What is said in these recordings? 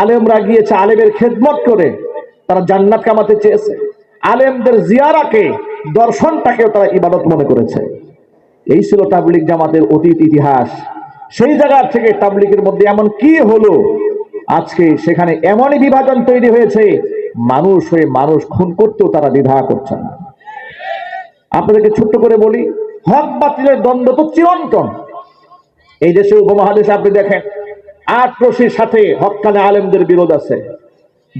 আলেমরা গিয়েছে আলেমের খেদমত করে, তারা জান্নাত কামাতে চেয়েছে। আলেমদের জিয়ারাকে, দর্শনটাকেও তারা ইবাদত মনে করেছে। এই ছিল তাবলিক জামাতের অতীত ইতিহাস। সেই জায়গা থেকে তাবলিকের মধ্যে এমন কি হলো? আজকে সেখানে এমনই বিভাজন তৈরি হয়েছে, মানুষ হয়ে মানুষ খুন করতেও তারা দ্বিধা করছে না। আপনাদেরকে ছোট্ট করে বলি, হক বাতিলের দ্বন্দ্ব তো চিরন্তন। এই দেশে উপমহাদেশে আপনি দেখেন আট রশির সাথে হকানে আলেমদের বিরোধ আছে।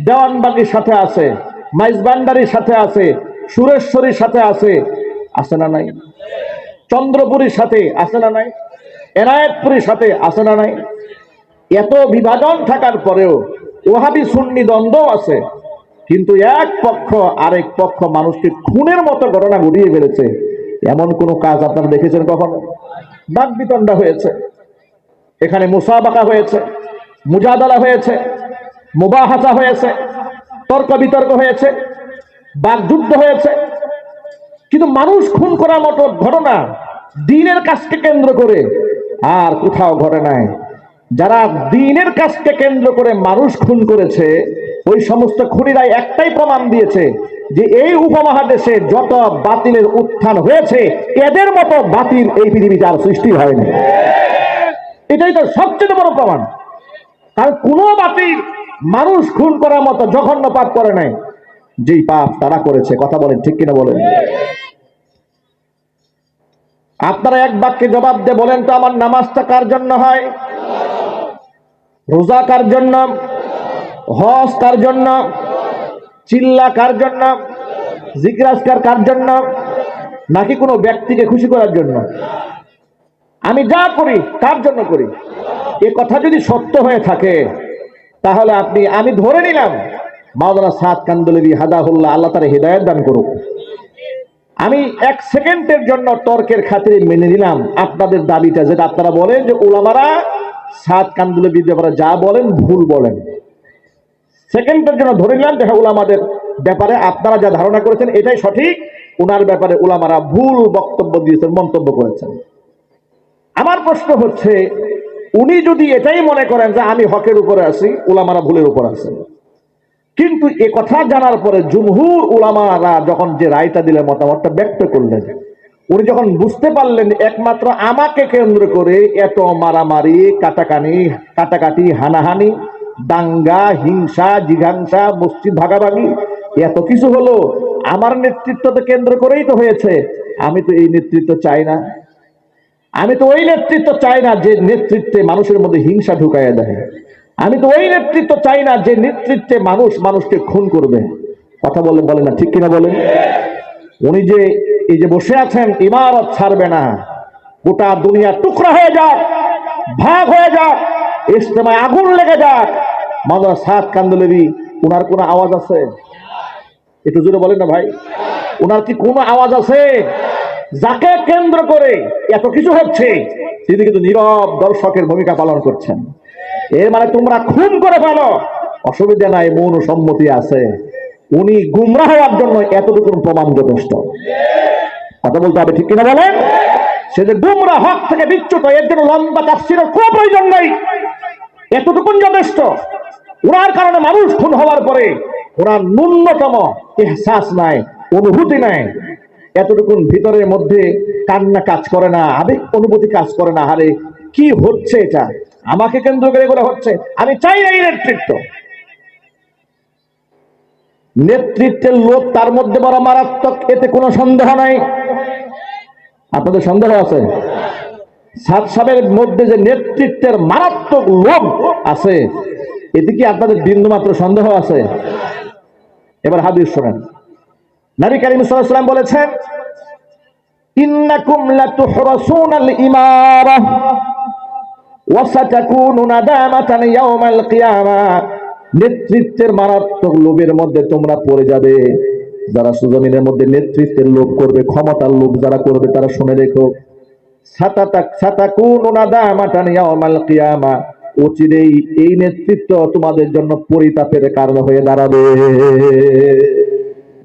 দেওয়ানবাগির সাথে আছে, মাইজবান্ডারির সাথে আছে, সুরেশ্বরীর সাথে আছে আছে না নাই? চন্দ্রপুরীর সাথে আছে না নাই? এনায়েতপুরীর সাথে আছে না নাই? এত বিভাজন থাকার পরেও ওহাবি সুন্নি দ্বন্দ্ব আছে। কিন্তু এক পক্ষ, আরেক পক্ষ মানুষকে খুনের মতো ঘটনা ঘটিয়ে ফেলেছে। এমন কোনো কাজ আপনারা দেখেছেন কখনো? বাক বিতণ্ডা হয়েছে। এখানে মুসাবাকা হয়েছে, মুজাদালা হয়েছে, মুবাহাসা হয়েছে তর্ক বিতর্ক হয়েছে বাকযুদ্ধ হয়েছে। কিন্তু মানুষ খুন করার মতো ঘটনা দিনের কাজকে কেন্দ্র করে আর কোথাও ঘটে নাই। যারা দিনের কাজকে কেন্দ্র করে মানুষ খুন করেছে, ওই সমস্ত খুনিরাই একটাই প্রমাণ দিয়েছে যে এই উপমহাদেশে যত বাতিলের উত্থান হয়েছে, এদের মতো বাতিল এই পৃথিবীতে আর সৃষ্টি হয়নি। এটাই তো সবচেয়ে বড় প্রমাণ। কারণ কোনো বাতিল মানুষ খুন করার মতো জঘন্য পাপ করে নাই। যেই পাপ তারা করেছে, কথা বলেন ঠিক কিনা বলেন? আপনারা এক বাক্যে জবাব দিয়ে বলেন তো, আমার নামাজটা কার জন্য হয়? রোজা কার জন্য? হজ কার জন্য? চিল্লা কার জন্য? জিজ্ঞাসকার কার জন্য? নাকি কোনো ব্যক্তিকে খুশি করার জন্য? আমি যা করি কার জন্য করি। এ কথা যদি সত্য হয়ে থাকে, তাহলে আপনি, আমি ধরে নিলাম, মাওলানা সাদ কান্দুলবি হাদাহুল্লাহ, আল্লাহ তার হৃদায়ত দান করুক। আমি এক সেকেন্ডের জন্য তর্কের খাতিরে মেনে নিলাম, আপনাদের দাবিটা যেটা আপনারা বলেন যে ওলামারা সাত কান্দুলবির ব্যাপারে যা বলেন, ভুল বলেন। সেকেন্ডের জন্য ধরে নিলাম যে হ্যাঁ ওলামাদের ব্যাপারে আপনারা যা ধারণা করেছেন, এটাই সঠিক। ওনার ব্যাপারে ওলামারা ভুল বক্তব্য দিয়েছেন, মন্তব্য করেছেন। আমার প্রশ্ন হচ্ছে, উনি যদি এটাই মনে করেন যে আমি হকের উপরে আছি ওলামারা ভুলের উপর আছেন। কিন্তু এ কথা জানার পরে জুমহুর উলামারা যখন যে রায়টা দিলেন মতামতটা ব্যক্ত করলেন, উনি যখন বুঝতে পারলেন একমাত্র আমাকে কেন্দ্র করে এত মারামারি, কাটাকানি, কাটাকাটি, হানাহানি, দাঙ্গা, হিংসা, জিঘাংসা, মসজিদ ভাগাভাগি, এত কিছু হলো, আমার নেতৃত্ব তো কেন্দ্র করেই তো হয়েছে। আমি তো এই নেতৃত্ব চাই না। আমি তো ওই নেতৃত্ব চাই না যে নেতৃত্বে মানুষের মধ্যে হিংসা ঢুকাইয়া দেয়। আমি তো ওই নেতৃত্ব চাই না যে নেতৃত্বে মানুষ মানুষকে খুন করবে। কথা বলে বলে না, ঠিক কিনা বলেন? উনি যে, এই যে বসে আছেন, ইমারত ছাড়বে না। গোটা দুনিয়া টুকরা হয়ে যাক, ভাগ হয়ে যাক ইস্তেমায় আগুন লেগে যাক। মাদার সাত কান্দলেবি উনার কোনো আওয়াজ আছে? একটু জোরে বলেন না ভাই। ওনার কি কোনো আওয়াজ আছে? যাকে কেন্দ্র করে এত কিছু হচ্ছে, তিনি কিন্তু নীরব দর্শকের ভূমিকা পালন করছেন। এর মানে তোমরা খুন করে ফেলো। অসুবিধা নাই, মৌন সম্মতি আছে। উনি গুমরা হওয়ার জন্য এতটুকু প্রমাণ যথেষ্ট। কথা বলতে হবে ঠিক কিনা বলেন? সে যে গুমরা হক থেকে বিচ্যুত, এর জন্য লম্বা তাফসিরের কোনো প্রয়োজন নেই। এতটুকুন যথেষ্ট। ওনার কারণে মানুষ খুন হওয়ার পরে ওনার ন্যূনতম এহসাস নাই, অনুভূতি নাই। এতটুকুন ভিতরের মধ্যে কান্না কাজ করে না, আবেগ অনুভূতি কাজ করে না হারে কি হচ্ছে এটা? আমাকে কেন্দ্র করে এগুলো হচ্ছে। আমি চাই না এই নেতৃত্ব। নেতৃত্বের লোক তার মধ্যে বড় মারাত্মক, এতে কোনো সন্দেহ নাই। আপনাদের সন্দেহ আছে? সাত সাবের মধ্যে যে নেতৃত্বের মারাত্মক লোভ আছে, এতে কি আপনাদের বিন্দু মাত্র সন্দেহ আছে? এবার হাদিস শোনেন। নবী করিম সাল্লাল্লাহু বলেছেন, ইন্নাকুম লাতুহরাসুনাল ইমারা ওয়াসাতাকুনু নাদামাতান ইয়াউমাল কিয়ামা। নেতৃত্বের মারাত্মক লোভের মধ্যে তোমরা পড়ে যাবে। যারা সুজমিনের মধ্যে নেতৃত্বের লোভ করবে, ক্ষমতার লোভ যারা করবে, তারা শুনে রেখো। সাতাকুনু অচিরেই এই নেতৃত্ব তোমাদের জন্য পরিতাপের কারণ হয়ে দাঁড়াবে।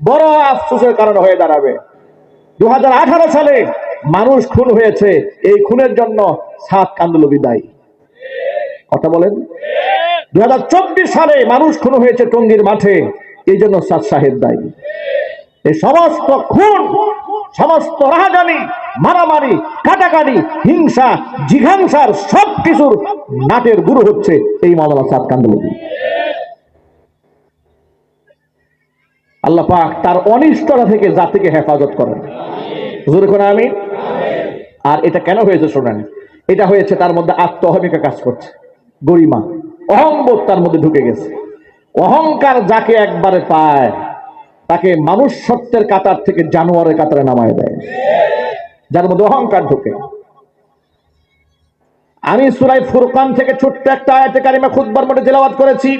বড় আফসোসের কারণ হয়ে দাঁড়াবে। দু সালে মানুষ খুন হয়েছে। এই খুনের জন্য সাত কান্দুল বিদায়। কথা বলেন? দু সালে মানুষ খুন হয়েছে টঙ্গীর মাঠে। এই জন্য সাদ সাহেব দায়ী। এই সমস্ত খুন, সমস্ত রাহাজানি, মারামারি, কাটাকাটি, হিংসা, জিঘাংসার সব কিছুর নাটের গুরু হচ্ছে এই মাওলানা সাদ কান্দলবী আল্লাহ পাক তার অনিষ্টতা থেকে জাতিকে হেফাজত করেন। হুজুর করে আমি আর এটা কেন হয়েছে শোনেন এটা হয়েছে তার মধ্যে আত্মহমিকা কাজ করছে। গরিমা অহংবোধ তার মধ্যে ঢুকে গেছে। অহংকার যাকে একবারে পায় তাকে মানুষ সত্যের কাতার থেকে জানোয়ারের কাতারে নামায় দেয়। যার মধ্যে অহংকার ঢুকে। আমি সুরাই ফুরকান থেকে ছোট্ট একটা আয়াতে কারিমা খুদবার মধ্যে তেলাওয়াত করেছি।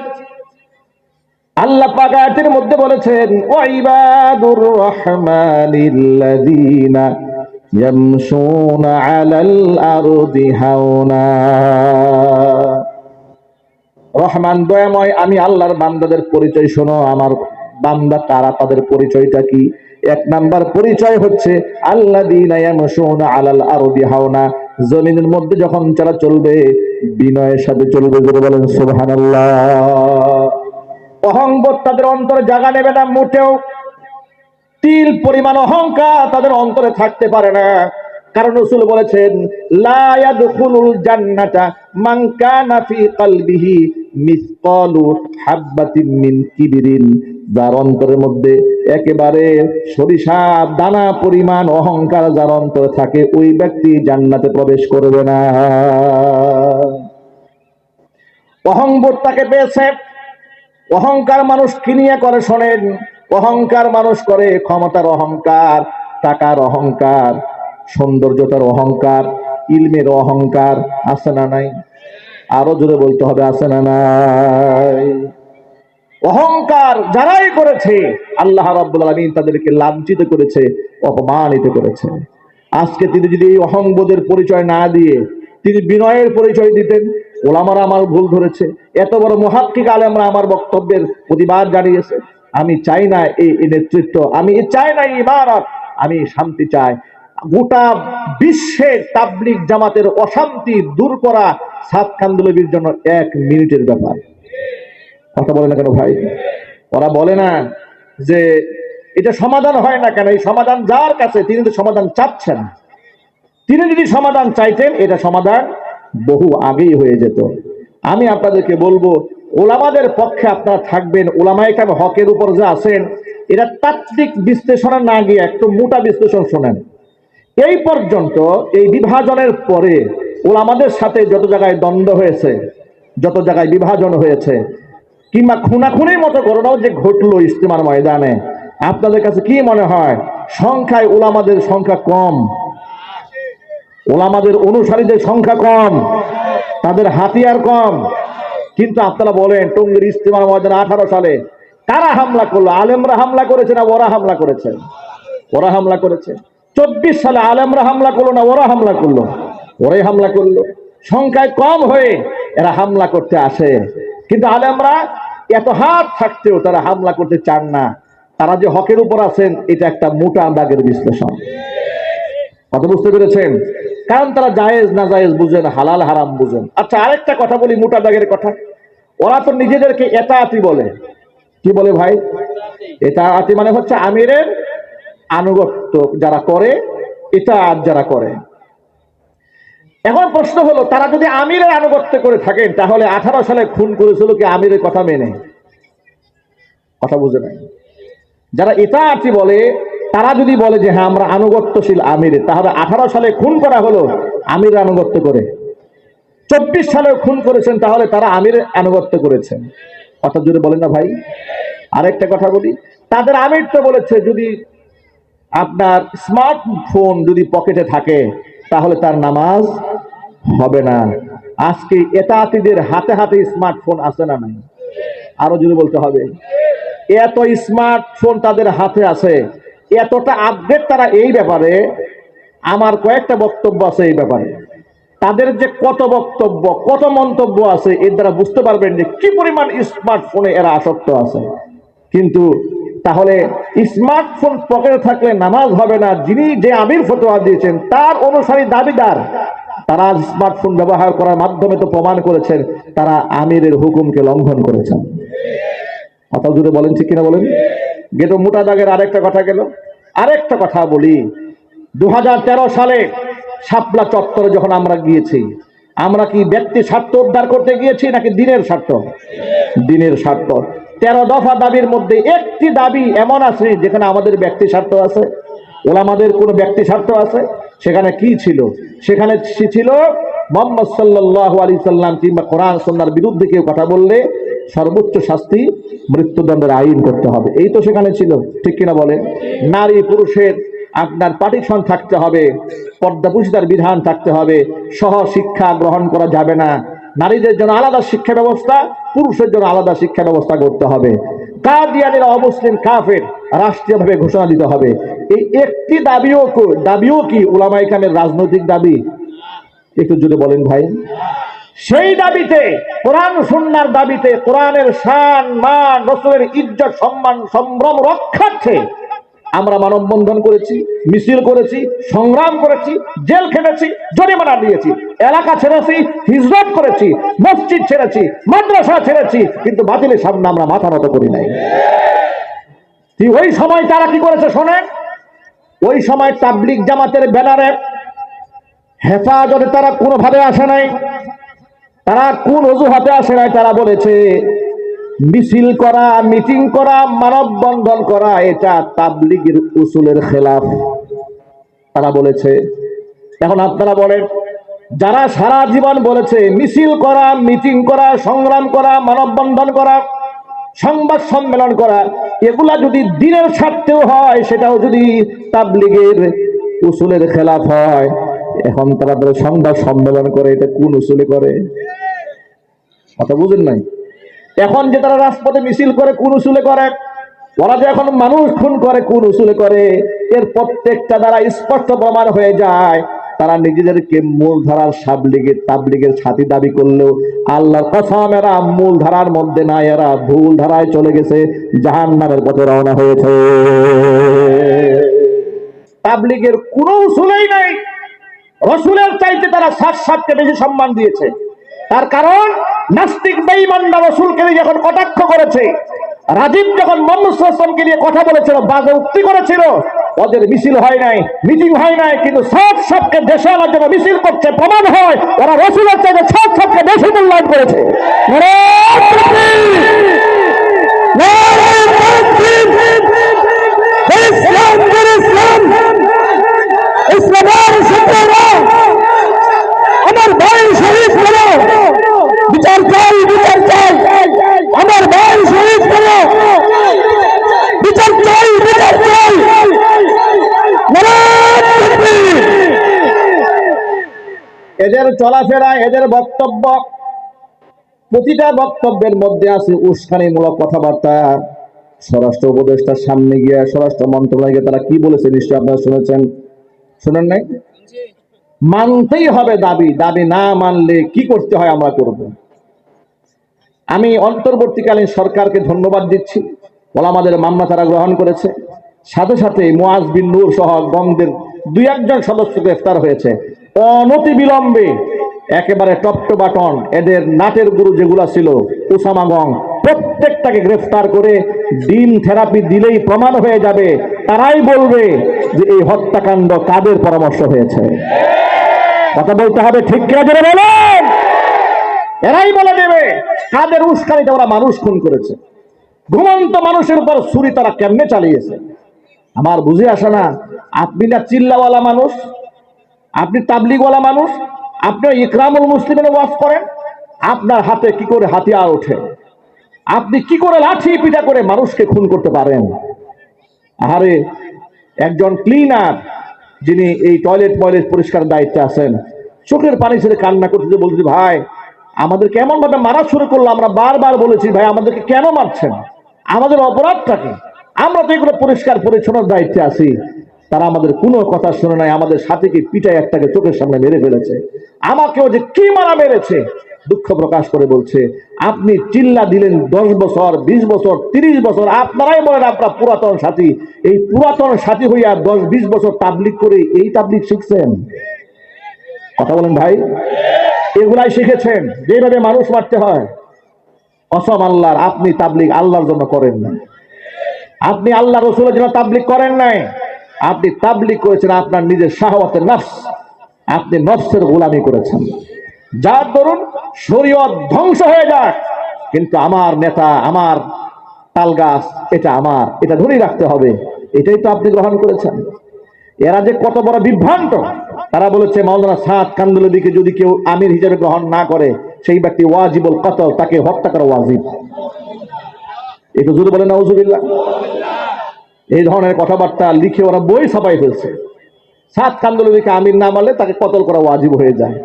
আল্লাহ পাক মধ্যে বলেছেন ওয়াইবাদুর রহমানিল্লাযীনা ইয়ামশুনা আলাল আরদি হাওনা। রহমান, দয়াময়, আমি আল্লাহর বান্দাদের পরিচয় শোনো। আমার বান্দা তারা তাদের পরিচয়টা কি? এক নাম্বার পরিচয় হচ্ছে আল্লাহ আলাল আরদি হাওনা। জমিনের মধ্যে যখন তারা চলবে, বিনয়ের সাথে চলবে বলেন সুবহানাল্লাহ। অহংবোধ তাদের অন্তরে জাগা নেবে না মোটেও। তিল পরিমাণ অহংকার তাদের অন্তরে থাকতে পারে না। কারণ রসুল বলেছেন, লা ইয়াদখুলুল জান্নাতা মান কানা ফি কলবিহি যার অন্তরের মধ্যে একেবারে সরিষা দানা পরিমাণ অহংকার যার অন্তরে থাকে, ওই ব্যক্তি জান্নাতে প্রবেশ করবে না। অহংবোধ তাকে পেয়েছে। অহংকার মানুষ কি নিয়ে করে শোনেন? অহংকার মানুষ করে ক্ষমতার অহংকার, টাকার অহংকার, সৌন্দর্যতার অহংকার, ইলমের অহংকার, আছে না নাই? আরও জোরে বলতে হবে, আছে না নাই? অহংকার যারাই করেছে, আল্লাহ রাব্বুল আলামিন তাদেরকে লাঞ্ছিত করেছে, অপমানিত করেছে। আজকে তিনি যদি এই অহংবোধের পরিচয় না দিয়ে, তিনি বিনয়ের পরিচয় দিতেন ওলামারা আমার ভুল ধরেছে। এত বড় মহাত্মিক আলেমরা আমার বক্তব্যের প্রতিবাদ জানিয়েছে। আমি চাই না এই নেতৃত্ব। আমি চাই না ইমারত। আমি শান্তি চাই। গোটা বিশ্বের তাবলিক জামাতের অশান্তি দূর করা সাত কান্দুলবির জন্য এক মিনিটের ব্যাপার। কথা বলে না কেন ভাই? ওরা বলে না যে এটা সমাধান হয় না কেন? এই সমাধান যার কাছে তিনি তো সমাধান চাচ্ছেন। তিনি যদি সমাধান চাইতেন, এটা সমাধান বহু আগেই হয়ে যেত। আমি আপনাদেরকে বলব, ওলামাদের পক্ষে আপনারা থাকবেন, ওলামায় কেন হকের উপর যে আছেন এটা তাত্ত্বিক বিশ্লেষণে না গিয়ে একটু মোটা বিশ্লেষণ শোনেন। এই পর্যন্ত এই বিভাজনের পরে ওলামাদের সাথে যত জায়গায় দ্বন্দ্ব হয়েছে, যত জায়গায় বিভাজন হয়েছে, কিংবা খুনাখুনির মতো ঘটনাও যে ঘটলো ইস্তেমার ময়দানে, আপনাদের কাছে কি মনে হয়? সংখ্যায় ওলামাদের সংখ্যা কম? ওলামাদের অনুসারীদের সংখ্যা কম, তাদের হাতিয়ার কম। কিন্তু আপনারা বলেন, টঙ্গির ইস্তেমার ময়দানে আঠারো সালে কারা হামলা করল? আলেমরা হামলা করেছে না ওরা হামলা করেছে? ওরা হামলা করেছে। চব্বিশ সালে আলেমরা হামলা করল না ওরা হামলা করল? ওরাই হামলা করল। সংখ্যায় কম হয়ে এরা হামলা করতে আসে। কিন্তু আলেমরা এত হাত থাকতেও তারা হামলা করতে চান না। তারা যে হকের উপর আছেন, এটা একটা মোটা দাগের বিশ্লেষণ। কত বুঝতে পেরেছেন? কারণ তারা জায়েজ না জায়েজ বুঝেন হালাল হারাম বুঝেন আচ্ছা আরেকটা কথা বলি, মোটা দাগের কথা। ওরা তো নিজেদেরকে এতাআতি বলে। কি বলে ভাই? এতাআতি মানে হচ্ছে আমিরের আনুগত্য যারা করে এটা আর যারা করে। এখন প্রশ্ন হলো, তারা যদি আমিরের আনুগত্য করে থাকেন, তাহলে আঠারো সালে খুন করেছিল কি আমিরের কথা মেনে? কথা বুঝে নাই। যারা এতাআতি বলে তারা যদি বলে যে হ্যাঁ আমরা আনুগত্যশীল আমিরের তাহলে আঠারো সালে খুন করা হলো আমির আনুগত্য করে। চব্বিশ সালে খুন করেছেন, তাহলে তারা আমির আনুগত্য করেছেন। কথা জুড়ে বলেন না ভাই। আরেকটা কথা বলি, তাদের আমির তো বলেছে, যদি আপনার স্মার্টফোন যদি পকেটে থাকে, তাহলে তার নামাজ হবে না। আজকে এতাতিদের হাতে হাতে স্মার্টফোন আছে না নাই? আরও যদি বলতে হবে, এত স্মার্টফোন তাদের হাতে আছে এতটা আপডেট তারা এই ব্যাপারে, আমার কয়েকটা বক্তব্য আছে এই ব্যাপারে। তাদের যে কত বক্তব্য, কত মন্তব্য আছে, এর দ্বারা বুঝতে পারবেন যে কি পরিমাণ স্মার্টফোনে এরা আসক্ত আছে। কিন্তু তাহলে স্মার্টফোন পকেটে থাকলে নামাজ হবে না, যিনি যে আমির ফতোয়া দিয়েছেন, তার অনুসারী দাবিদার। তারা স্মার্টফোন ব্যবহার করার মাধ্যমে তো প্রমাণ করেছেন, তারা আমিরের হুকুমকে লঙ্ঘন করেছেন। কথা জুড়ে বলেন ঠিক কিনা বলেন? গেল মোটা দাগের আরেকটা কথা গেল। আরেকটা কথা বলি। দু হাজার তেরো সালে শাপলা চত্বরে যখন আমরা গিয়েছি, আমরা কি ব্যক্তি স্বার্থ উদ্ধার করতে গিয়েছি নাকি দিনের স্বার্থ? দিনের স্বার্থ। তেরো দফা দাবির মধ্যে একটি দাবি এমন আছে যেখানে আমাদের ব্যক্তি স্বার্থ আছে, ওলামাদের কোনো ব্যক্তি স্বার্থ আছে? সেখানে কি ছিল? সেখানে ছিল? মোহাম্মদ সাল্লাহ আলী সাল্লাম কিংবা কোরআন সন্ন্যার বিরুদ্ধে কেউ কথা বললে সর্বোচ্চ শাস্তি মৃত্যুদণ্ডের আইন করতে হবে। এই তো সেখানে ছিল, ঠিক কিনা বলেন? নারী পুরুষের আপনার পার্টিশন থাকতে হবে পর্দাপুষিতার বিধান থাকতে হবে, সহ শিক্ষা গ্রহণ করা যাবে না। নারীদের জন্য আলাদা শিক্ষা ব্যবস্থা, পুরুষের জন্য আলাদা শিক্ষা ব্যবস্থা করতে হবে। কাদিয়ানিরা অমুসলিম কাফের রাষ্ট্রীয়ভাবে ঘোষণা দিতে হবে। এই একটি দাবিও দাবিও কি উলামাই খানের রাজনৈতিক দাবি? একটু জুড়ে বলেন ভাই। সেই দাবিতে, কোরআন সুন্নার দাবিতে কোরআনের শান, মান, রসুলের ইজ্জত, সম্মান, সম্ভ্রম রক্ষার্থে আমরা মানববন্ধন করেছি, মিছিল করেছি, সংগ্রাম করেছি, জেল খেটেছি, জরিমানা দিয়েছি, এলাকা ছেড়েছি, হিজরত করেছি, মসজিদ ছেড়েছি, মাদ্রাসা ছেড়েছি, কিন্তু বাতিলের সামনে আমরা মাথা নত করি নাই। ওই সময় তারা কি করেছে শোনেন? ওই সময় তাবলিক জামাতের ব্যানারে হেফাজতে তারা কোনোভাবে আসে নাই। তারা কোন অজুহাতে আসে নাই, তারা বলেছে, মিছিল করা, মিটিং করা মানববন্ধন করা, এটা তাবলিগের উসুলের খেলাফ। তারা বলেছে, এখন আপনারা বলেন, যারা সারা জীবন বলেছে, মিছিল করা, মিটিং করা, সংগ্রাম করা মানববন্ধন করা, সংবাদ সম্মেলন করা, এগুলা যদি দিনের স্বার্থেও হয়, সেটাও যদি তাবলিগের উসুলের খেলাফ হয়। এখন তারা ধরো সংবাদ সম্মেলন করে, এটা কোন উসুলে করে? কথা বুঝেন নাই? এখন যে তারা রাজপথে মিছিল করে, কোন উসুলে করে? ওরা যে এখন মানুষ খুন করে, কোন উসুলে করে? এর প্রত্যেকটা দ্বারা স্পষ্ট প্রমাণ হয়ে যায়। তারা নিজেদেরকে মূল ধারার সাবলিগের তাবলিগের ছাতি দাবি করলেও আল্লাহর কসম, এরা মূল ধারার মধ্যে নাই, এরা ভুল ধারায় চলে গেছে জাহান নামের পথে রওনা হয়েছে। তাবলিগের কোনো উসুলেই নাই। রসুলের চাইতে তারা সাত সাতকে বেশি সম্মান দিয়েছে তার কারণ নাস্তিক বেঈমানরা রসুলকে যখন কটাক্ষ করেছে রাজীব যখন মোহাম্মদকে নিয়ে কথা বলেছিল বাজে উক্তি করেছিল ওদের মিছিল হয় নাই মিটিং হয় নাই কিন্তু সব সবকে দেশে আনার জন্য মিছিল করছে প্রমাণ হয় ওরা রসুলের চাইতে সব সবকে বেশি মূল্যায়ন করেছে ইসলাম ইসলাম ইসলামের সত্যরা আমার ভাই শহীদ করো বিচার চাই বিচার চাই আমার ভাই শহীদ করো বিচার চাই বিচার চাই নারায়ণ তাকবীর। এদের চলাফেরা, এদের বক্তব্য, প্রতিটা বক্তব্যের মধ্যে আছে উস্কানিমূলক কথাবার্তা। স্বরাষ্ট্র উপদেষ্টার সামনে গিয়ে স্বরাষ্ট্র মন্ত্রণালয়ে তারা কি বলেছে নিশ্চয়ই আপনারা শুনেছেন? শুনেন নাই? মানতেই হবে দাবি দাবি না মানলে কি করতে হয় আমরা করব? আমি অন্তর্বর্তীকালীন সরকারকে ধন্যবাদ দিচ্ছি। ওলামাদের মামলা তারা গ্রহণ করেছে। সাথে সাথে মুয়াজ বিন নূর সহ গমদের দুই একজন সদস্য গ্রেফতার হয়েছে। অনতি বিলম্বে একেবারে টপ টু বাটন এদের নাটের গুরু যেগুলা ছিল, উসামা গং, প্রত্যেকটাকে গ্রেফতার করে ডিম থেরাপি দিলেই প্রমাণ হয়ে যাবে, তারাই বলবে যে এই হত্যাকাণ্ড কাদের পরামর্শ হয়েছে। কথা বলতে হবে, ঠিক কিনা জোরে বলেন? এরাই বলে দেবে, কাদের উস্কানিতে ওরা মানুষ খুন করেছে। ঘুমন্ত মানুষের উপর ছুরি তারা কেমনে চালিয়েছে? আমার বুঝে আসে না, আপনি না চিল্লাওয়ালা মানুষ, আপনি তাবলিগওয়ালা মানুষ, আপনি ইকরামুল মুসলিমের ওয়াজ করেন, আপনার হাতে কি করে হাতিয়ার ওঠে? আপনি কি করে লাঠি পিটা করে মানুষকে খুন করতে পারেন? আরে একজন ক্লিনার যিনি এই টয়লেট ময়লেট পরিষ্কার দায়িত্বে আছেন, চোখের পানি ছেড়ে কান্না করতে বলছি ভাই আমাদের কেমন ভাবে মারা শুরু করল, আমরা বারবার বলেছি, ভাই, আমাদেরকে কেন মারছেন? আমাদের অপরাধটা কি? আমরা তো এগুলো পরিষ্কার পরিচ্ছন্নর দায়িত্বে আছি, তারা আমাদের কোনো কথা শুনে নাই, আমাদের সাথীকে পিটাই একটাকে চোখের সামনে মেরে ফেলেছে। আমাকেও যে কি মারা মেরেছে, দুঃখ প্রকাশ করে বলছে, আপনি চিল্লা দিলেন দশ বছর, বিশ বছর, তিরিশ বছর, আপনারাই বলেন আপনার পুরাতন সাথী। এই পুরাতন সাথী হইয়া দশ, বিশ বছর তাবলিক করে এই তাবলিক শিখছেন? কথা বলেন ভাই। এগুলাই শিখেছেন, যেভাবে মানুষ মারতে হয়। অসম আল্লাহর, আপনি তাবলিক আল্লাহর জন্য করেন না। আপনি আল্লাহ রসুলের জন্য তাবলিগ করেন নাই। আপনি তাবলিগ করেছেন আপনার নিজের শাহওয়াতের নফস। আপনি নফসের গোলামি করেছেন। যার দরুন শরীয়ত ধ্বংস হয়ে যাক। কিন্তু আমার নেতা, আমার তালগাছ, এটা আমার, এটা ধরে রাখতে হবে। এটাই তো আপনি গ্রহণ করেছেন। এরা যে কত বড় বিভ্রান্ত, তারা বলেছে, মাওলানা সাদ কান্দুলবিকে যদি কেউ আমির হিসেবে গ্রহণ না করে, সেই ব্যক্তি ওয়াজিবুল কতল, তাকে হত্যা করা ওয়াজিব। একটু জোরে বলে নজুবিল্লাহ এই ধরনের কথাবার্তা লিখে ওরা বই ছাপাই ফেলছে। সাত কান্দুলবিকে আমির না মানলে তাকে কতল করা ওয়াজিব হয়ে যায়।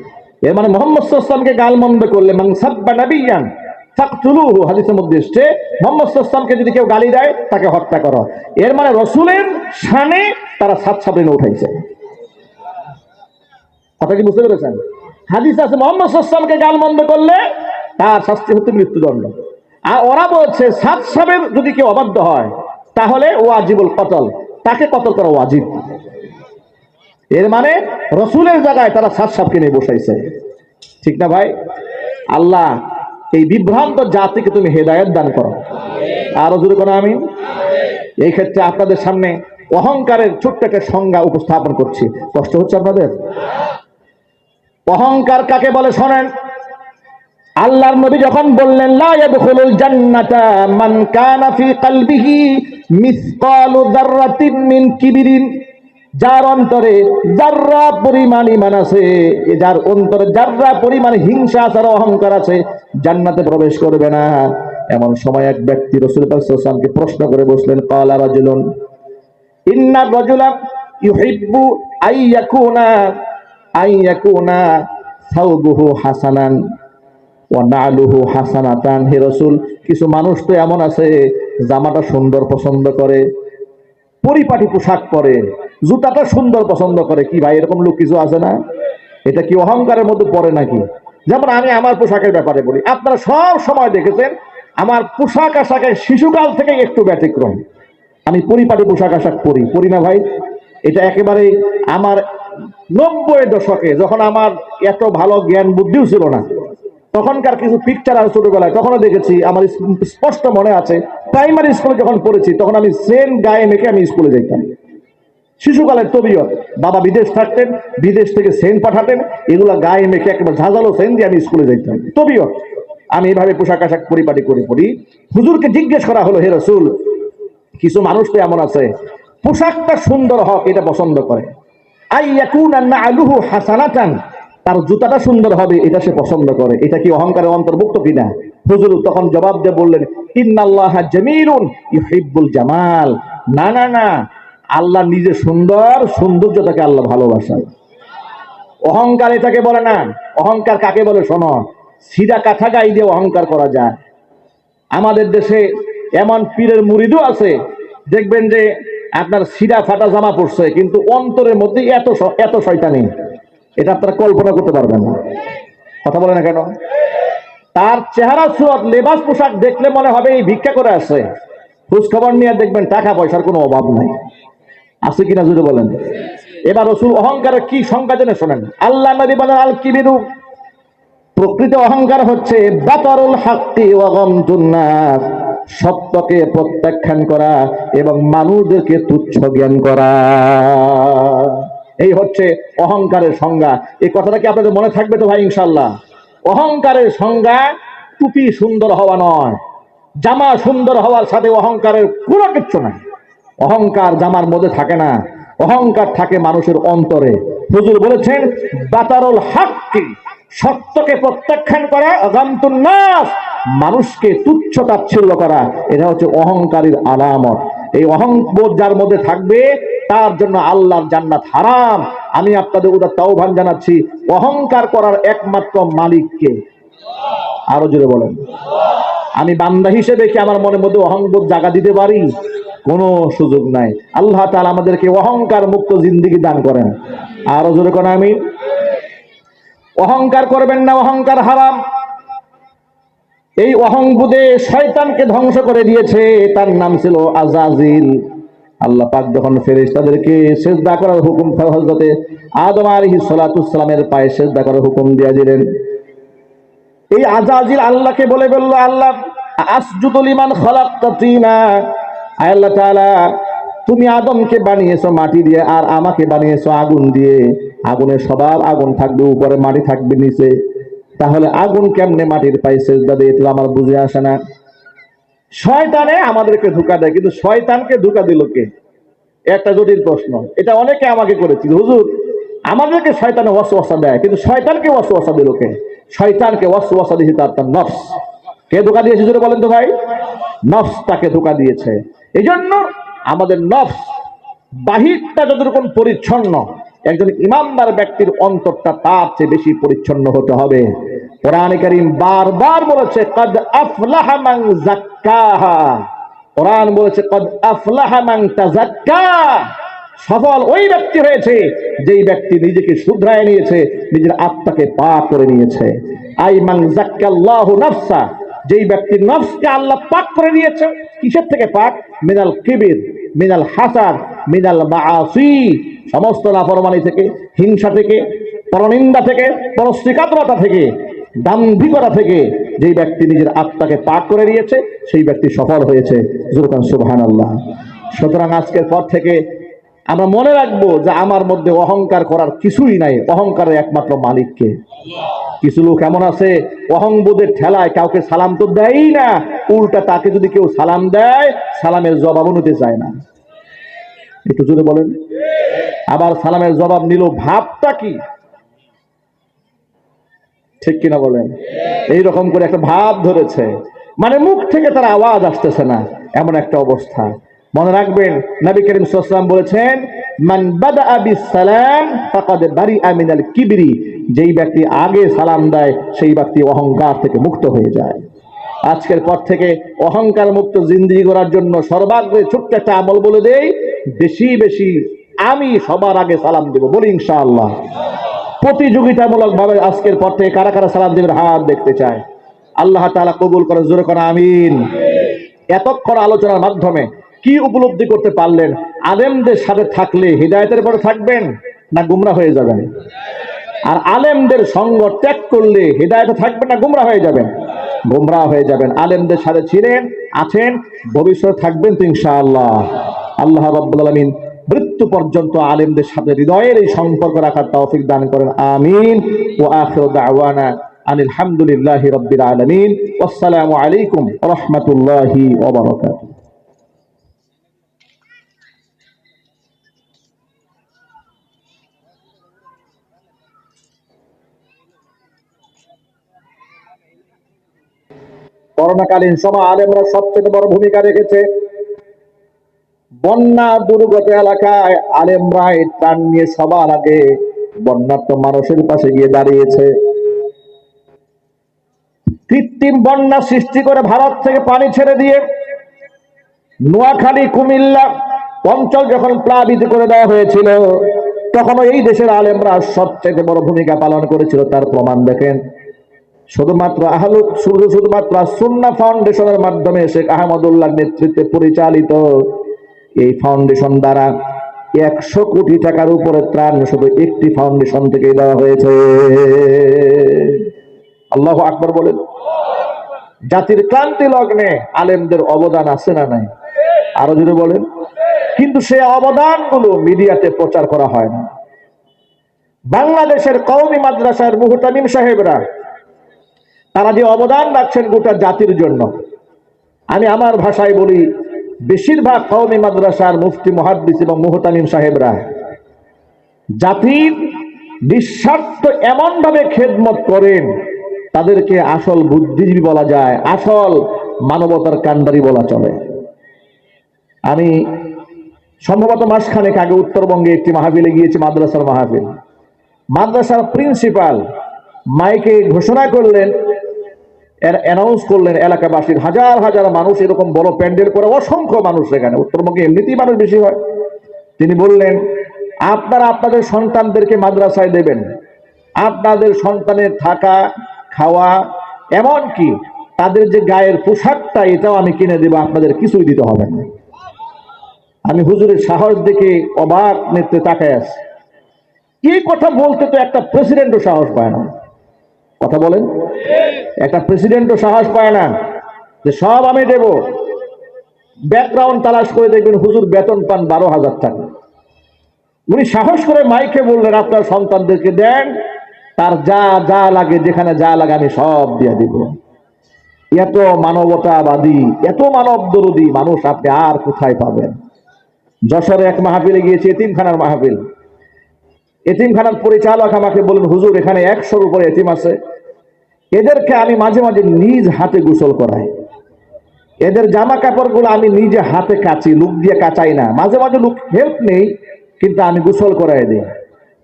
এর মানে মোহাম্মদ সাল্লামকে গালমন্দ করলে যদি কেউ গালি দেয়, তাকে হত্যা করো। এর মানে তারা সাত উঠাইছে। কি বুঝতে পেরেছেন? করলে তার শাস্তি মৃত্যুদণ্ড। আর ওরা বলছে, সাত সাবের যদি কেউ অবাধ্য হয়, তাহলে ও ওয়াজিবুল কতল। তাকে কতল করা ওয়াজিব? এর মানে রসুলের জায়গায় তারা সাত সাপকে নিয়ে বসাইছে। ঠিক না ভাই? আল্লাহ, এই বিভ্রান্ত জাতিকে তুমি হেদায়ত দান করো। আরও জোরে করো আমি এই ক্ষেত্রে আপনাদের সামনে অহংকারের ছোট্ট একটা সংজ্ঞা উপস্থাপন করছি। কষ্ট হচ্ছে আপনাদের? অহংকার কাকে বলে শোনেন? আল্লাহর নবী যখন বললেন, লা ইয়াদখুলুল জান্নাতা মান কানা ফি কলবিহি মিসকালু যাররাতিন মিন কিবরিন। যার অন্তরে যার্রা পরিমাণ ইমান আছে যার অন্তরে যার্রা পরিমাণ হিংসা আছে অহংকার আছে, জান্নাতে প্রবেশ করবে না। এমন সময় এক ব্যক্তি রসুল পাক সাল্লাল্লাহু আলাইহি ওয়াসাল্লামকে প্রশ্ন করে বসলেন ক্বালা রাজুলুন? ইন্না রাজুলা ইউহিব্বু আইয়াকুনা আইয়াকুনা সাউবুহু হাসানান। কিছু মানুষ তো এমন আছে, জামাটা সুন্দর পছন্দ করে, পরিপাটি পোশাক পরে, জুতাটা সুন্দর পছন্দ করে। কি ভাই, এরকম লোক কিছু আছে না? এটা কি অহংকারের মধ্যে পড়ে নাকি? যেমন আমি আমার পোশাকের ব্যাপারে বলি, আপনারা সব সময় দেখেছেন, আমার পোশাক আশাকে শিশুকাল থেকে একটু ব্যতিক্রম। আমি পরিপাটি পোশাক আশাক পরি পরি না ভাই? এটা একেবারে আমার নব্বই দশকে, যখন আমার এত ভালো জ্ঞান বুদ্ধিও ছিল না তখনকার কিছু পিকচার আর ছোটবেলায় তখনও দেখেছি, আমার স্পষ্ট মনে আছে। প্রাইমারি স্কুলে যখন পড়েছি, তখন আমি সেন গায়ে মেখে আমি স্কুলে যাইতাম। শিশুকালের তবিয়ত, বাবা বিদেশ থাকতেন, বিদেশ থেকে সেন পাঠাতেন, এগুলা গায়ে মেখে একেবারে ঝাঁঝালো সেন দিয়ে আমি স্কুলে যাইতাম। তবিয়ত, আমি এভাবে পোশাক আশাক পরিপাটি করে পড়ি। হুজুরকে জিজ্ঞেস করা হলো, হে রসুল, কিছু মানুষ তো এমন আছে, পোশাকটা সুন্দর হক, এটা পছন্দ করে। আই ইয়াকুনা আলুহু হাসানাতান তার জুতাটা সুন্দর হবে, এটা সে পছন্দ করে। এটা কি অহংকারের অন্তর্ভুক্ত কিনা? হুজুর তখন জবাব দিয়ে বললেন, ইন্নাল্লাহ জামাল। না না না, আল্লাহ নিজে সুন্দর সৌন্দর্যটাকে আল্লাহ ভালোবাসেন। অহংকার এটাকে বলে না, অহংকার কাকে বলে শোনো? সিধা কাঠা গাই দিয়ে অহংকার করা যায়। আমাদের দেশে এমন পীরের মুরিদও আছে, দেখবেন যে আপনার সিধা ফাটা জামা পড়ছে কিন্তু অন্তরের মধ্যে এত এত শয়তানি। এটা আপনারা কল্পনা করতে পারবেন না। কথা বলে না কেন? তার চেহারা, সুরত, লেবাস, পোশাক দেখলে মনে হবে এই ভিক্ষা করে আসে খোঁজ খবর নিয়ে দেখবেন টাকা পয়সার কোনো অভাব নাই। আছে কিনা যদি বলেন। এবার রসুল অহংকারের কি সংজ্ঞা জেনে শোনেন? আল্লাহ নবী বলেন আল কি কিবিরু প্রকৃত অহংকার হচ্ছে, বাতারুল হাক্কি ওয়া গামতুন নাস। সত্যকে প্রত্যাখ্যান করা এবং মানুষদেরকে তুচ্ছ জ্ঞান করা। এই হচ্ছে অহংকারের সংজ্ঞা। এই কথাটা কি আপনাদের মনে থাকবে তো ভাই ইনশাল্লাহ অহংকারের সংজ্ঞা টুপি সুন্দর হওয়া নয়। জামা সুন্দর হওয়ার সাথে অহংকারের কোনো কিচ্ছু নাই। অহংকার জামার মধ্যে থাকে না। অহংকার থাকে মানুষের অন্তরে। হুজুর বলেছেন, বাতারুল হাক্কি সত্যকে প্রত্যাখ্যান করা অগামতুন নাস, মানুষকে তুচ্ছ তাচ্ছিল্য করা, এটা হচ্ছে অহংকারীর আলামত। এই অহংবোধ যার মধ্যে থাকবে, তার জন্য আল্লাহর জান্নাত হারাম। আমি আপনাদের উদার তাওভান জানাচ্ছি, অহংকার করার একমাত্র মালিককে আরও জোরে বলেন। আমি বান্দা হিসেবে কি আমার মনের মধ্যে অহংবোধ জাগা দিতে পারি? কোনো সুযোগ নাই। আল্লাহ তাআলা আমাদেরকে অহংকার মুক্ত জিন্দিগি দান করেন। আরও জোরে কোন আমি? অহংকার করবেন না, অহংকার হারাম। এই অহংবোধে শয়তানকে ধ্বংস করে দিয়েছে। তার নাম ছিল আজাজিল। আল্লাহ পাক যখন ফেরেশতাদেরকে সেজদা করার হুকুম হযরতে আদম সালামের পায়ে সেজদা করার হুকুম দিয়ে দিলেন। এই আজাজিল আল্লাহকে বলে বলল, আল্লাহ, আসজুদু লিমান খালাকতা তিনা। আল্লাহ তুমি আদমকে বানিয়েছো মাটি দিয়ে আর আমাকে বানিয়েছো আগুন দিয়ে। আগুনের স্বভাব আগুন থাকবে, উপরে মাটি থাকবে, নিচে তাহলে আগুন কেমনে মাটির পায়ে সেজদা দিয়ে তো আমার বুঝে আসে না। শয়তানে আমাদেরকে ধোকা দেয়, কিন্তু শয়তানকে ধোকা দিল কে? একটা জটিল প্রশ্ন। এটা অনেকে আমাকে করেছিল হুজুর, আমাদেরকে শয়তানে ওয়াসওয়াসা দেয়, কিন্তু শয়তানকে ওয়াসওয়াসা দিল কে? শয়তানকে ওয়াসওয়াসা দিয়েছে তার তার নফস। কে ধোকা দিয়েছে জোরে বলেন তো ভাই? নফস তাকে ধোকা দিয়েছে। এই জন্য আমাদের নফস বাহিরটা যতটুকু পরিচ্ছন্ন একজন ইমানদার ব্যক্তির অন্তরটা তার চেয়ে বেশি পরিচ্ছন্ন হতে হবে। কোরআন করিম বারবার বলেছে, কদ আফলাহা যাক্কাহা। কোরআন বলেছে, কদ আফলাহা সফল ওই ব্যক্তি হয়েছে, যেই ব্যক্তি নিজেকে শুধরায় নিয়েছে, নিজের আত্মাকে পাক করে নিয়েছে। আই মান যাক্কাল্লাহু নাফসা। যেই ব্যক্তি নফসকে আল্লাহ পাক করে নিয়েছে, কিসের থেকে পাক? মিনাল কিবির, মিনাল হাসাদ। মিনাল মাআসি, সমস্ত নাফরমানি থেকে, হিংসা থেকে, পরনিন্দা থেকে, পরশ্রীকাতরতা থেকে, দাম্ভিকতা থেকে যেই ব্যক্তি নিজের আত্মাকে পাক করে নিয়েছে, সেই ব্যক্তি সফল হয়েছে। জুরকান সুবহানাল্লাহ। সুতরাং আজকের পর থেকে আমরা মনে রাখব যে আমার মধ্যে অহংকার করার কিছুই নাই, অহংকারের একমাত্র মালিককে। কিছু লোক এমন আছে, অহংবোধের ঠেলায় কাউকে সালাম তো দেয়ই না, উল্টা তাকে যদি কেউ সালাম দেয়, সালামের জবাবও নিতে চায় না। একটু জোরে বলেন। আবার সালামের জবাব নিল, ভাবটা কি? ঠিক কিনা বলেন? এই রকম করে একটা ভাব ধরেছে। মানে মুখ থেকে তার আওয়াজ আসতেছে না, এমন একটা অবস্থা। মনে রাখবেন, নবী করিম সাল্লাম বলেছেন, মান বাদা বিস সালাম ফাকাদ বারিআ মিনাল কিবরি। যেই ব্যক্তি আগে সালাম দেয়, সেই ব্যক্তি অহংকার থেকে মুক্ত হয়ে যায়। আজকের পর থেকে অহংকার মুক্ত জিন্দিগি করার জন্য সর্বাগ্রে ছোট্ট একটা আমল বলে দেই বেশি বেশি আমি সবার আগে সালাম দেব, বলি ইনশাআল্লাহ। প্রতিযোগিতামূলক ভাবে আজকের পর থেকে কারা কারা সালাম দেবের হাত দেখতে চায়। আল্লাহ তাআলা কবুল করে জোরে করা আমিন। এতক্ষণ আলোচনার মাধ্যমে কি উপলব্ধি করতে পারলেন? আলেমদের সাথে থাকলে হৃদায়তের পরে থাকবেন না গুমরা হয়ে যাবেন? আর আলেমদের সঙ্গ ত্যাগ করলে হৃদায়তে থাকবেন না গুমরা হয়ে যাবেন? গুমরা হয়ে যাবেন। আলেমদের সাথে ছিলেন, আছেন, ভবিষ্যতে থাকবেন তো ইনশাআল্লাহ। আল্লাহ রাব্বুল আলামিন মৃত্যু পর্যন্ত আলেমদের সাথে হৃদয়ের এই সম্পর্ক রাখার তৌফিক দান করেন। আমিন। ও আখির দাওয়ানা আনিল হামদুলিল্লাহি রাব্বিল আলামিন। আসসালামু আলাইকুম রাহমাতুল্লাহি করোনাকালীন সময় আলেমরা সবচেয়ে বড় ভূমিকা রেখেছে। বন্যা দুর্গত এলাকায় আলেম রায় ত্রাণ নিয়ে সবার আগে বন্যার্থ মানুষের পাশে গিয়ে দাঁড়িয়েছে। কৃত্রিম বন্যা সৃষ্টি করে ভারত থেকে পানি ছেড়ে দিয়ে নোয়াখালী, কুমিল্লা, অঞ্চল যখন প্লাবিত করে দেওয়া হয়েছিল, তখনও এই দেশের আলেমরা সবচেয়ে বড় ভূমিকা পালন করেছিল, তার প্রমাণ দেখেন। শুধুমাত্র আহলু শুধু শুধুমাত্র সুন্না ফাউন্ডেশনের মাধ্যমে শেখ আহমদুল্লাহ নেতৃত্বে পরিচালিত এই ফাউন্ডেশন দ্বারা একশো কোটি টাকার উপরে ত্রাণ শুধু একটি ফাউন্ডেশন থেকে দেওয়া হয়েছে। আল্লাহ আকবর বলেন। জাতির ক্রান্তি লগ্নে আলেমদের অবদান আছে না নাই? আরও যদি বলেন। কিন্তু সে অবদানগুলো মিডিয়াতে প্রচার করা হয় না। বাংলাদেশের কওমি মাদ্রাসার মুহতামিম সাহেবরা, তারা যে অবদান রাখছেন গোটা জাতির জন্য, আমি আমার ভাষায় বলি বেশিরভাগ কওমি মাদ্রাসার মুফতি, মহাদ্দিস এবং মুহতামিম সাহেবরা জাতির নিঃস্বার্থ এমন ভাবে খেদমত করেন, তাদেরকে আসল বুদ্ধিজীবী বলা যায়, আসল মানবতার কান্ডারি বলা চলে। আমি সম্ভবত মাসখানেক আগে উত্তরবঙ্গে একটি মাহফিলে গিয়েছি, মাদ্রাসার মাহফিল। মাদ্রাসার প্রিন্সিপাল মাইকে ঘোষণা করলেন অ্যানাউন্স করলেন এলাকাবাসীর হাজার হাজার মানুষ এরকম বড় প্যান্ডেল করে, অসংখ্য মানুষ এখানে। উত্তরবঙ্গে এমনিতেই মানুষ বেশি হয়। তিনি বললেন, আপনারা আপনাদের সন্তানদেরকে মাদ্রাসায় দেবেন। আপনাদের সন্তানের থাকা, খাওয়া এমন কি তাদের যে গায়ের পোশাকটা, এটাও আমি কিনে দেবো, আপনাদের কিছুই দিতে হবে না। আমি হুজুরের সাহস দেখে অবাক নেত্রে তাকায় আছি। এই কথা বলতে তো একটা প্রেসিডেন্টও সাহস পায় না। কথা বলেন। একটা প্রেসিডেন্টও সাহস পায় না যে সব আমি দেব। ব্যাকগ্রাউন্ড তালাশ করে দেখবেন হুজুর বেতন পান বারো হাজার টাকা। উনি সাহস করে মাইকে বললেন, আপনার সন্তানদেরকে দেন, তার যা যা লাগে, যেখানে যা লাগে আমি সব দিয়ে দিব। এত মানবতাবাদী, এত মানব দরদি মানুষ আপনি আর কোথায় পাবেন? যশোরে এক মাহফিলে গিয়েছে, এতিমখানার মাহফিল। এতিমখানার পরিচালক আমাকে বললেন, হুজুর, এখানে একশোর উপরে এতিম আছে। এদেরকে আমি মাঝে মাঝে নিজ হাতে গোসল করাই। এদের জামা কাপড়গুলো আমি নিজে হাতে কাচি, লুক দিয়ে কাচাই না। মাঝে মাঝে লুক হেল্প নেই, কিন্তু আমি গোসল করাই দিই।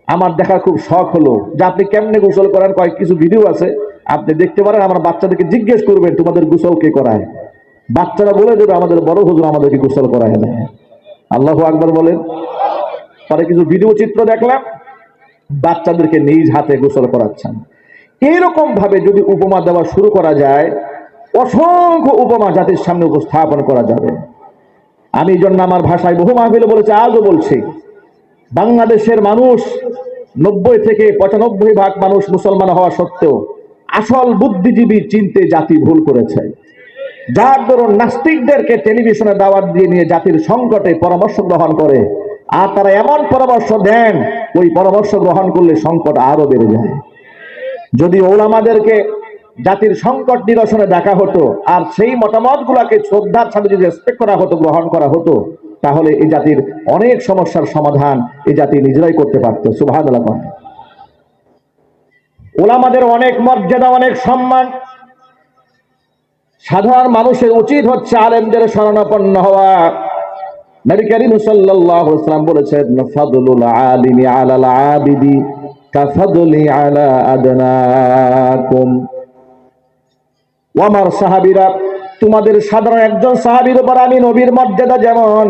আমার দেখার খুব শখ হলো। যে আপনি কেমনে গোসল করেন? কয়েক কিছু ভিডিও আছে। আপনি দেখতে পারেন, আমার বাচ্চাদেরকে জিজ্ঞেস করবেন, তোমাদের গোসল কে করায়? বাচ্চারা বলে দেবে, আমাদের বড় হুজুর আমাদেরকে গোসল করায় না আল্লাহ আকবর বলেন। পরে কিছু ভিডিও চিত্র দেখলাম। বাচ্চাদেরকে নিজ হাতে গোসল করাচ্ছেন। এইরকম ভাবে যদি উপমা দেওয়া শুরু করা যায়, অসংখ্য উপমা জাতির সামনে উপস্থাপন করা যাবে। আমি জন্য আমার ভাষায় বহু মাহফিলে বলেছে, আজও বলছি, বাংলাদেশের মানুষ নব্বই থেকে পঁচানব্বই ভাগ মানুষ মুসলমান হওয়া সত্ত্বেও আসল বুদ্ধিজীবী চিনতে জাতি ভুল করেছে। যার দরুন নাস্তিকদেরকে টেলিভিশনে দাওয়াত দিয়ে নিয়ে জাতির সংকটে পরামর্শ গ্রহণ করে, আর তারা এমন পরামর্শ দেন, ওই পরামর্শ গ্রহণ করলে সংকট আরও বেড়ে যায়। যদি ওলামাদেরকে জাতির সংকট নিরসনে দেখা হতো আর সেই মতামত গুলাকে শ্রদ্ধার সাথে যদি রেসপেক্ট করা হতো, গ্রহণ করা হতো, তাহলে এই জাতির অনেক সমস্যার সমাধান এই জাতি নিজেরাই করতে পারত। সুভাগ ওলামাদের অনেক মর্যাদা, অনেক সম্মান। সাধারণ মানুষের উচিত হচ্ছে আলেমদের শরণাপন্ন হওয়া। তোমাদের সাধারণ একজন সাহাবীর উপর আমি নবীর মর্যাদা যেমন,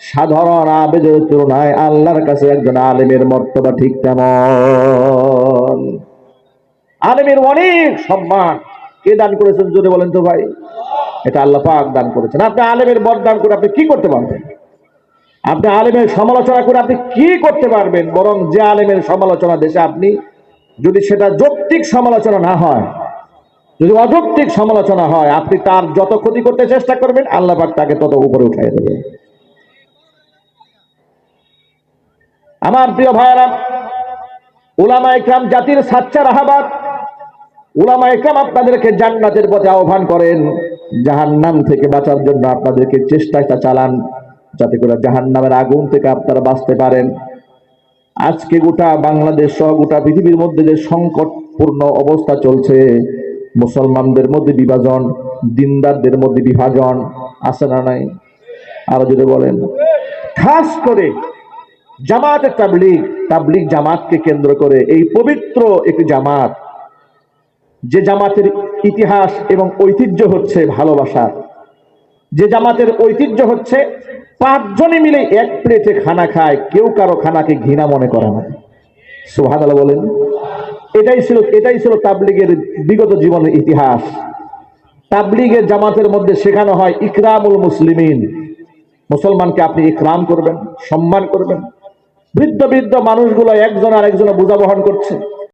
সাধারণ আবেদের তুলনায় আল্লাহর কাছে একজন আলেমের মর্যাদা ঠিক তেমন। আলেমের অনেক সম্মান কে দান করেছেন যদি বলেন তো ভাই? এটা আল্লাহ পাক দান করেছেন। আপনি আলেমের বরদান করে আপনি কি করতে পারবেন? আপনি আলেমের সমালোচনা করে আপনি কি করতে পারবেন? বরং যে আলেমের সমালোচনা দেশে আপনি যদি সেটা যৌক্তিক সমালোচনা না হয়, যদি অযৌক্তিক সমালোচনা হয়, আপনি তার যত ক্ষতি করতে চেষ্টা করবেন, আল্লাহ পাক তাকে তত উপরে উঠাই দেবে। আমার প্রিয় ভাইয়েরা, উলামা ইকরাম জাতির সাচ্চা রাহাবাদ, উলামা ইকরাম আপনাদেরকে জান্নাতের পথে আহ্বান করেন। জাহান্নাম থেকে বাঁচার জন্য আপনাদেরকে চেষ্টাটা চালান, যাতে করে জাহান্নামের আগুন থেকে আপনারা বাঁচতে পারেন। আজকে গোটা বাংলাদেশ সহ গোটা পৃথিবীর মধ্যে যে সংকটপূর্ণ অবস্থা চলছে, মুসলমানদের মধ্যে বিভাজন, দিনদারদের মধ্যে বিভাজন, আছে না নাই? আরও যদি বলেন। খাস করে জামাতের তাবলিগ তাবলিগ জামাতকে কেন্দ্র করে এই পবিত্র একটি জামাত, যে জামাতের ইতিহাস এবং ঐতিহ্য হচ্ছে ভালোবাসার যে জামাতের ঐতিহ্য হচ্ছে পাঁচজনে মিলে এক প্লেটে খানা খায়, কেউ কারও খানাকে ঘৃণা মনে করে না। সুহাদ বলেন। এটাই ছিল এটাই ছিল তাবলিগের বিগত জীবনের ইতিহাস। তাবলিগের জামাতের মধ্যে শেখানো হয় ইকরামুল মুসলিমিন। মুসলমানকে আপনি ইকরাম করবেন, সম্মান করবেন। বৃদ্ধ বৃদ্ধ মানুষগুলো একজন আর একজনে বোঝা বহন করছে।